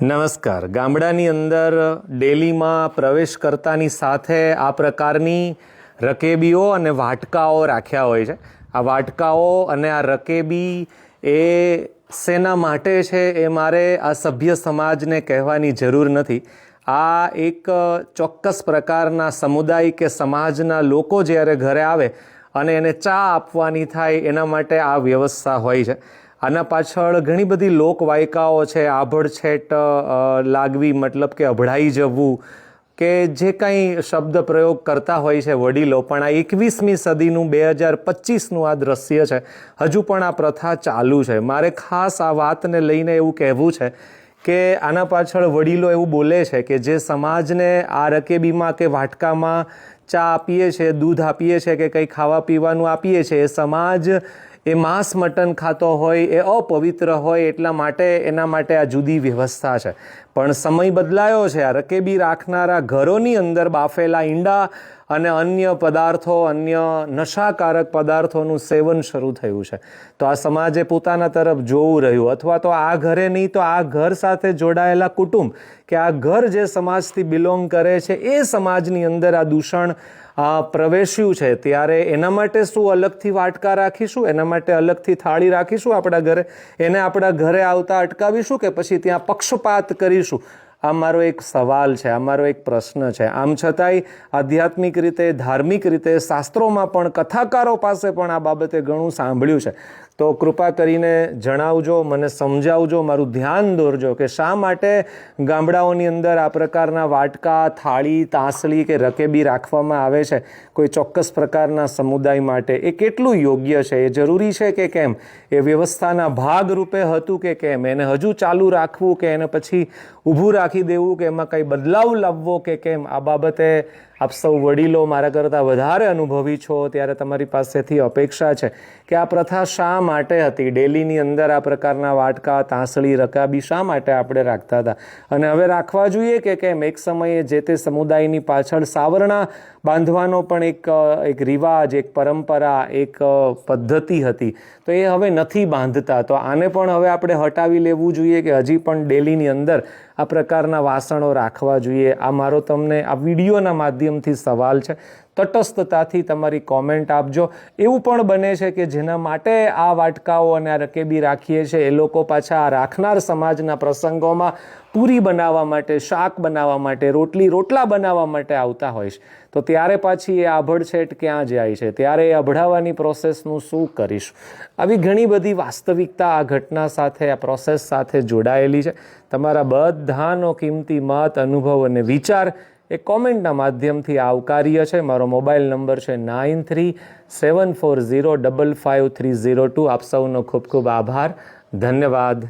નમસ્કાર. ગામડાની અંદર ડેલીમાં પ્રવેશ કરતાની સાથે આ પ્રકારની રકેબીઓ અને વાટકાઓ રાખ્યા હોય છે. આ વાટકાઓ અને આ રકેબી એ શેના માટે છે એ મારે આ સભ્ય સમાજને કહેવાની જરૂર નથી. આ એક ચોક્કસ પ્રકારના સમુદાય કે સમાજના લોકો જ્યારે ઘરે આવે અને એને ચા આપવાની થાય એના માટે આ વ્યવસ્થા હોય છે. આના પાછળ ઘણી બધી લોકવાયકાઓ છે આભડછેટ લાગવી, મતલબ કે અભડાઈ જવું, કે જે કાંઈ શબ્દ પ્રયોગ કરતા હોય છે વડીલો, પણ આ એકવીસમી સદીનું બે હજાર પચીસનું આ દ્રશ્ય છે. હજુ પણ આ પ્રથા ચાલુ છે. મારે ખાસ આ વાતને લઈને એવું કહેવું છે કે આના પાછળ વડીલો એવું બોલે છે કે જે સમાજને આ રકેબીમાં કે વાટકામાં ચા આપીએ છીએ દૂધ આપીએ છીએ કે કંઈ ખાવા પીવાનું આપીએ છીએ એ સમાજ એ માંસ મટન ખાતો હોય, એ અપવિત્ર હોય એટલા માટે એના માટે આ જુદી વ્યવસ્થા છે. પણ સમય બદલાયો છે. આ રકેબી રાખનારા ઘરોની અંદર બાફેલા ઈંડા અને અન્ય પદાર્થો, અન્ય નશાકારક પદાર્થોનું સેવન શરૂ થયું છે. તો આ સમાજે પોતાના તરફ જોવું રહ્યું. અથવા તો આ ઘરે નહીં, તો આ ઘર સાથે જોડાયેલા કુટુંબ, કે આ ઘર જે સમાજથી બિલોંગ કરે છે, એ સમાજની અંદર આ દૂષણ પ્રવેશ્યું છે. ત્યારે એના માટે શું અલગથી વાટકા રાખીશું? એના માટે અલગથી થાળી રાખીશું આપણા ઘરે? એને આપણા ઘરે આવતા અટકાવીશું કે પછી ત્યાં પક્ષપાત કરીશું? આ મારો એક સવાલ છે, આ મારો એક પ્રશ્ન છે. આમ છતાંય આધ્યાત્મિક રીતે, ધાર્મિક રીતે શાસ્ત્રોમાં પણ કથાકારો પાસે પણ આ બાબતે ઘણું સાંભળ્યું છે. તો કૃપા કરીને જણાવજો, મને સમજાવજો, મારું ધ્યાન દોરજો કે શા માટે ગામડાઓની અંદર આ પ્રકારના વાટકા, થાળી, તાંસળી કે રકેબી રાખવામાં આવે છે? કોઈ ચોક્કસ પ્રકારના સમુદાય માટે એ કેટલું યોગ્ય છે? એ જરૂરી છે કે કેમ? એ વ્યવસ્થાના ભાગ રૂપે હતું કે કેમ? એને હજુ ચાલુ રાખવું કે એને પછી ઊભું રાખી દેવું કે એમાં કંઈ બદલાવ લાવવો કે કેમ? આ બાબતે આપ સૌ વડીલો મારા કરતાં વધારે અનુભવી છો. ત્યારે તમારી પાસેથી અપેક્ષા છે કે આ પ્રથા શા માટે હતી. ડેલીની અંદર આ પ્રકારના વાટકા, તાંસળી, રકાબી શા માટે આપણે રાખતા હતા? અને હવે રાખવા જોઈએ કે કેમ? એક સમયે જે તે સમુદાયની પાછળ સાવરણા બાંધવાનો પણ એક એક રિવાજ, એક પરંપરા, એક પદ્ધતિ હતી. તો એ હવે નથી બાંધતા. તો આને પણ હવે આપણે હટાવી લેવું જોઈએ કે હજી પણ ડેલીની અંદર આ પ્રકારના વાસણો રાખવા જોઈએ? આ મારો તમને, આ વિડીયોના માધ્યમથી સવાલ છે. તટસ્થતાથી તમારી કોમેન્ટ આપજો. એવું પણ બને છે કે જેના માટે આ વાટકાઓ અને આ રકેબી રાખીએ છીએ, એ લોકો પાછા આ રાખનાર સમાજના પ્રસંગોમાં પૂરી બનાવવા માટે, શાક બનાવવા માટે, રોટલી, રોટલા બનાવવા માટે આવતા હોય છે. તો ત્યારે પાછી એ આભડછેટ ક્યાં જાય છે? ત્યારે એ અભડાવવાની પ્રોસેસનું શું કરીશું? આવી ઘણી બધી વાસ્તવિકતા આ ઘટના સાથે, આ પ્રોસેસ સાથે જોડાયેલી છે. તમારા બધાનો કિંમતી મત, અનુભવ અને વિચાર એ કોમેન્ટના માધ્યમથી આવકાર્ય છે. મારો મોબાઈલ નંબર છે nine three seven four zero double five three zero two. આપ સૌનો ખૂબ ખૂબ આભાર. ધન્યવાદ.